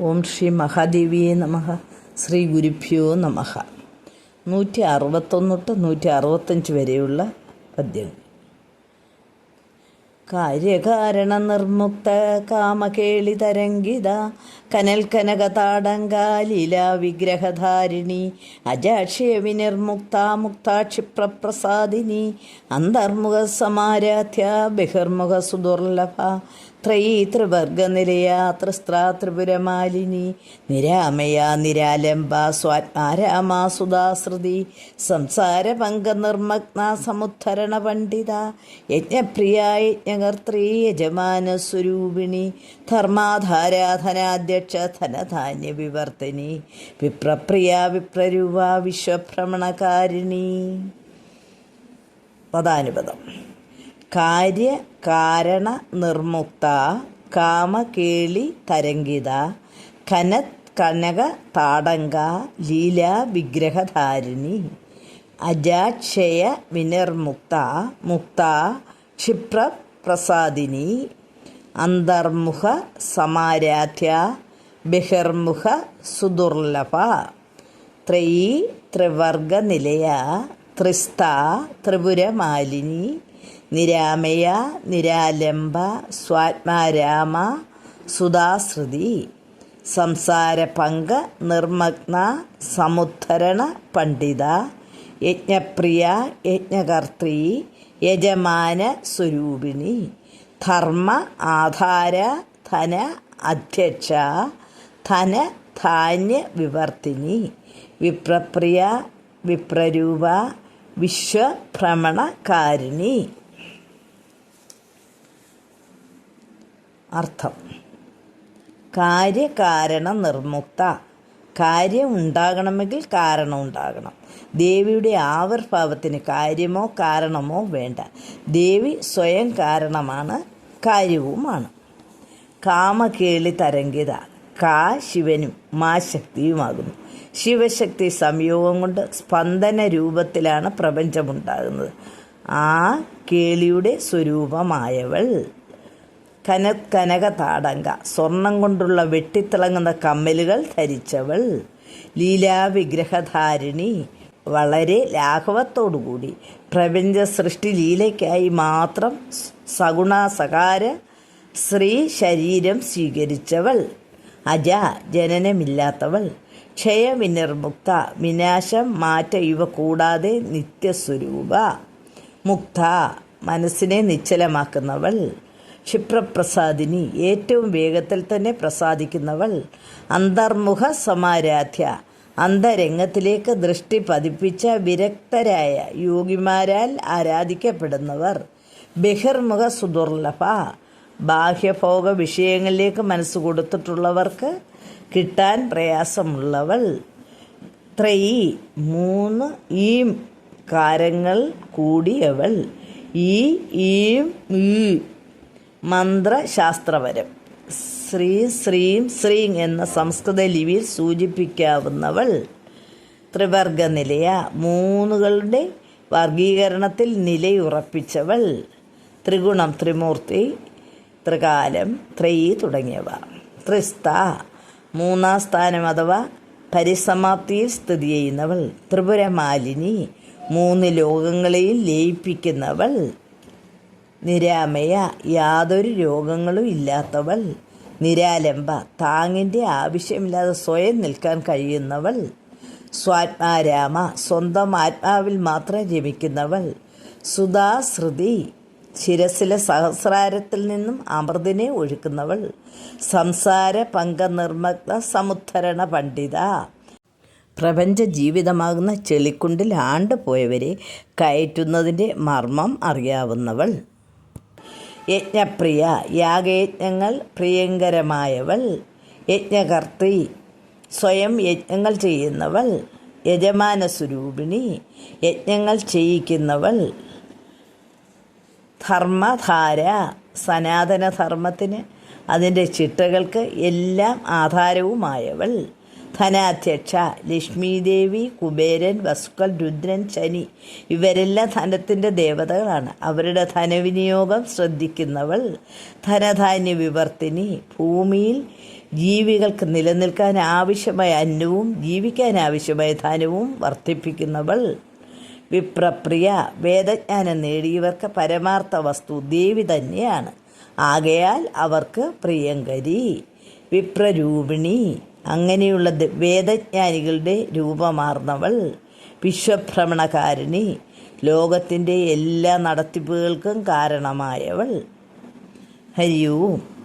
ഓം ശ്രീ മഹാദേവിയെ നമഹ ശ്രീ ഗുരുഭ്യോ നമഹ നൂറ്റി അറുപത്തൊന്ന് തൊട്ട് നൂറ്റി അറുപത്തഞ്ച് വരെയുള്ള പദ്യങ്ങൾ. കാര്യകാരണ നിർമുക്ത കാമകേളി തരംഗിത കനൽ കനക താടങ്കാലീല വിഗ്രഹധാരിണി അജാക്ഷ്യ വിനിർമുക്ത മുക്താക്ഷിപ്രപ്രസാദിനി അന്തർമുഖ സമാരാധ്യ ബഹിർമുഖ സുദുർലഭ ത്രയീ ത്രിവർഗനിലയ ത്രിസ്ത്രാ നിരാമയ നിരാലംബ സ്വാത്മാരാമാ സുധാശ്രുതി സംസാര സമുദ്ധരണ പണ്ഡിത യജ്ഞപ്രിയ യജ്ഞകർത്രേ യജമാന സ്വരൂപിണി ധർമാധാരാധനാധ്യക്ഷ ധനധാന്യ വിവർത്തിനി വിപ്രപ്രിയ വിപ്രരൂപ വിശ്വഭ്രമണകാരിണി. പദാനുപദം. കാര്യ കാരണ നിർമുക്ത കാമകേളി തരംഗിത കനത് കനക താടങ്ക ലീല വിഗ്രഹധാരിണി അജാക്ഷയ വിനിർമുക്ത മുക്ത ക്ഷിപ്രപ്രസാദിനി അന്തർമുഖ സമാരാധ്യ ബഹിർമുഖ സുദുർലഭ ത്രയീ ത്രിവർഗനിലയ ത്രിസ്ത ത്രിപുരമാലിനി നിരാമയ നിരാലംബ സ്വാത്മാരാമ സുധാശ്രുതി സംസാരപങ്ക നിർമ്മഗ്ന സമുദ്ധരണ പണ്ഡിത യജ്ഞപ്രിയ യജ്ഞകർത്തി യജമാന സ്വരൂപിണി ധർമ്മ ആധാര ധന അധ്യക്ഷ ധന ധാന്യ വിവർത്തിനി വിപ്രപ്രിയ വിപ്രരൂപ വിശ്വഭ്രമണകാരിണി. അർത്ഥം. കാര്യകാരണ നിർമുക്ത കാര്യം ഉണ്ടാകണമെങ്കിൽ കാരണം ഉണ്ടാകണം ദേവിയുടെ ആവിർഭാവത്തിന് കാര്യമോ കാരണമോ വേണ്ട. ദേവി സ്വയം കാരണമാണ് കാര്യവുമാണ്. കാമകേളി തരംഗിത കാ ശിവനും മാ ശക്തിയുമാകുന്നു. ശിവശക്തി സംയോഗം കൊണ്ട് സ്പന്ദന രൂപത്തിലാണ് പ്രപഞ്ചമുണ്ടാകുന്നത്. ആ കേളിയുടെ സ്വരൂപമായവൾ കന കനക താടങ്ക സ്വർണം കൊണ്ടുള്ള വെട്ടിത്തിളങ്ങുന്ന കമ്മലുകൾ ധരിച്ചവൾ ലീലാവിഗ്രഹധാരിണി വളരെ ലാഘവത്തോടുകൂടി പ്രപഞ്ച സൃഷ്ടി ലീലയ്ക്കായി മാത്രം സഗുണ സഗുണാസകാര സ്ത്രീ ശരീരം സ്വീകരിച്ചവൾ. അജ ജനനമില്ലാത്തവൾ. ക്ഷയവിനിർമുക്ത വിനാശം മാറ്റ ഇവ കൂടാതെ നിത്യസ്വരൂപ. മുക്ത മനസ്സിനെ നിശ്ചലമാക്കുന്നവൾ. ക്ഷിപ്രപ്രസാദിനി ഏറ്റവും വേഗത്തിൽ തന്നെ പ്രസാദിക്കുന്നവൾ. അന്തർമുഖ സമാരാധ്യ അന്തരംഗത്തിലേക്ക് ദൃഷ്ടി പതിപ്പിച്ച വിരക്തരായ യോഗിമാരാൽ ആരാധിക്കപ്പെടുന്നവർ. ബഹിർമുഖ സുദുർലഭ ബാഹ്യഭോഗ വിഷയങ്ങളിലേക്ക് മനസ്സ് കൊടുത്തിട്ടുള്ളവർക്ക് കിട്ടാൻ പ്രയാസമുള്ളവൾ. ത്രയി മൂന്ന് ഈ കാരങ്ങൾ കൂടിയവൾ. ഈ ഈം മന്ത്രശാസ്ത്രപരം. ശ്രീ ശ്രീം ശ്രീം എന്ന സംസ്കൃത ലിപിയിൽ സൂചിപ്പിക്കാവുന്നവൾ. ത്രിവർഗനിലയ മൂന്നുകളുടെ വർഗീകരണത്തിൽ നിലയുറപ്പിച്ചവൾ. ത്രിഗുണം ത്രിമൂർത്തി ത്രികാലം ത്രയി തുടങ്ങിയവ. ത്രിസ്ത മൂന്നാം സ്ഥാനം അഥവാ പരിസമാപ്തിയിൽ സ്ഥിതി ചെയ്യുന്നവൾ. ത്രിപുരമാലിനി മൂന്ന് ലോകങ്ങളെയും ലയിപ്പിക്കുന്നവൾ. നിരാമയ യാതൊരു രോഗങ്ങളും ഇല്ലാത്തവൾ. നിരാലംബ താങ്ങിന്റെ ആവശ്യമില്ലാതെ സ്വയം നിൽക്കാൻ കഴിയുന്നവൾ. സ്വാത്മാരാമ സ്വന്തം ആത്മാവിൽ മാത്രം രമിക്കുന്നവൾ സുധാശ്രുതി ശിരസിലെ സഹസ്രാരത്തിൽ നിന്നും അമൃതിനെ ഒഴുക്കുന്നവൾ. സംസാര പങ്ക പങ്കനിർമ്മഗ്ന സമുദ്ധരണ പണ്ഡിത. പ്രപഞ്ച ജീവിതമാകുന്ന ചെളിക്കുണ്ടിൽ ആണ്ടുപോയവരെ കയറ്റുന്നതിന്റെ മർമ്മം അറിയാവുന്നവൾ. യജ്ഞപ്രിയ യാഗയജ്ഞങ്ങൾ പ്രിയങ്കരമായവൾ. യജ്ഞകർത്തി സ്വയം യജ്ഞങ്ങൾ ചെയ്യുന്നവൾ. യജമാന സ്വരൂപിണി യജ്ഞങ്ങൾ ചെയ്യിക്കുന്നവൾ. ധർമ്മധാര സനാതനധർമ്മത്തിന് അതിന്റെ ചിട്ടകൾക്ക് എല്ലാം ആധാരവുമായവൾ. ധനാധ്യക്ഷ ലക്ഷ്മീദേവി കുബേരൻ വസുക്കൽ രുദ്രൻ ശനി ഇവരെല്ലാം ധനത്തിന്റെ ദേവതകളാണ്. അവരുടെ ധനവിനിയോഗം ശ്രദ്ധിക്കുന്നവൾ. ധനധാന്യ വിവർത്തിനി ഭൂമിയിൽ ജീവികൾക്ക് നിലനിൽക്കാൻ ആവശ്യമായ അന്നവും ജീവിക്കാൻ ആവശ്യമായ ധനവും വർദ്ധിപ്പിക്കുന്നവൾ. വിപ്രപ്രിയ വേദജ്ഞാനം നേടിയവർക്ക് പരമാർത്ഥ വസ്തു ദേവി തന്നെയാണ്. ആകയാൽ അവർക്ക് പ്രിയങ്കരി വിപ്രരൂപിണി. അങ്ങനെയുള്ള വേദജ്ഞാനികളുടെ രൂപമാർന്നവൾ വിശ്വഭ്രമണകാരിണി. ലോകത്തിന്റെ എല്ലാ നടത്തിപ്പുകൾക്കും കാരണമായവൾ. ഹരി ഓം